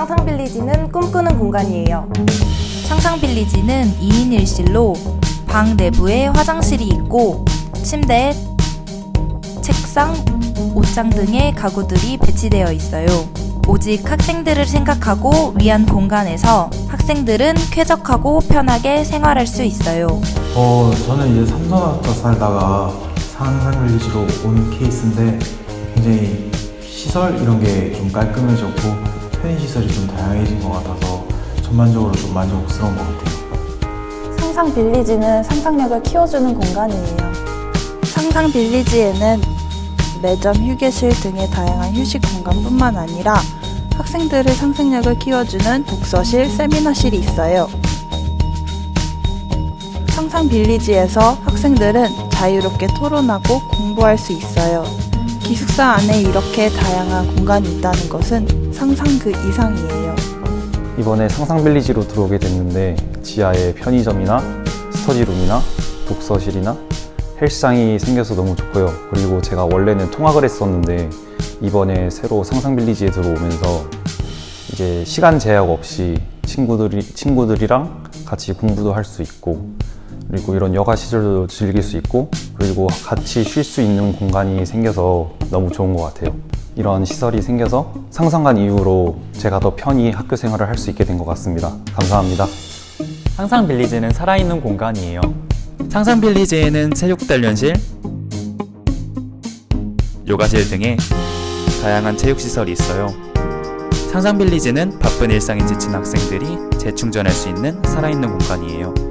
상상빌리지는 꿈꾸는 공간이에요. 상상빌리지는 2인 1실로 방 내부에 화장실이 있고 침대, 책상, 옷장 등의 가구들이 배치되어 있어요. 오직 학생들을 생각하고 위한 공간에서 학생들은 쾌적하고 편하게 생활할 수 있어요. 어, 저는 이제 삼성학과 살다가 상상빌리지로 온 케이스인데 굉장히 시설 이런 게 좀 깔끔해졌고 편의시설이 좀 다양해진 것 같아서 전반적으로 좀 만족스러운 것 같아요. 상상 빌리지는 상상력을 키워주는 공간이에요. 상상 빌리지에는 매점, 휴게실 등의 다양한 휴식 공간뿐만 아니라 학생들의 상상력을 키워주는 독서실, 세미나실이 있어요. 상상 빌리지에서 학생들은 자유롭게 토론하고 공부할 수 있어요. 기숙사 안에 이렇게 다양한 공간이 있다는 것은 상상 그 이상이에요. 이번에 상상 빌리지로 들어오게 됐는데 지하에 편의점이나 스터디룸이나 독서실이나 헬스장이 생겨서 너무 좋고요. 그리고 제가 원래는 통학을 했었는데 이번에 새로 상상빌리지에 들어오면서 이제 시간 제약 없이 친구들이 친구들이랑 같이 공부도 할 수 있고 그리고 이런 여가 시절도 즐길 수 있고 그리고 같이 쉴 수 있는 공간이 생겨서 너무 좋은 것 같아요. 이런 시설이 생겨서 상상간 이후로 제가 더 편히 학교 생활을 할 수 있게 된 것 같습니다. 감사합니다. 상상 빌리지는 살아있는 공간이에요. 상상 빌리지에는 체육 단련실, 요가실 등의 다양한 체육 시설이 있어요. 상상 빌리지는 바쁜 일상에 지친 학생들이 재충전할 수 있는 살아있는 공간이에요.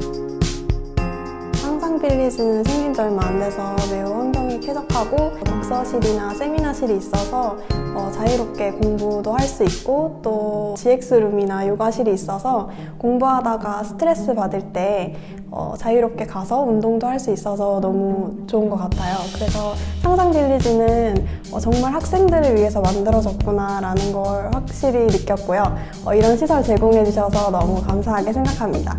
빌리지는 생긴 지 얼마 안 돼서 매우 환경이 쾌적하고 독서실이나 세미나실이 있어서 어, 자유롭게 공부도 할 수 있고 또 GX룸이나 요가실이 있어서 공부하다가 스트레스 받을 때 어, 자유롭게 가서 운동도 할 수 있어서 너무 좋은 것 같아요. 그래서 상상 빌리지는 어, 정말 학생들을 위해서 만들어졌구나라는 걸 확실히 느꼈고요. 어, 이런 시설 제공해 주셔서 너무 감사하게 생각합니다.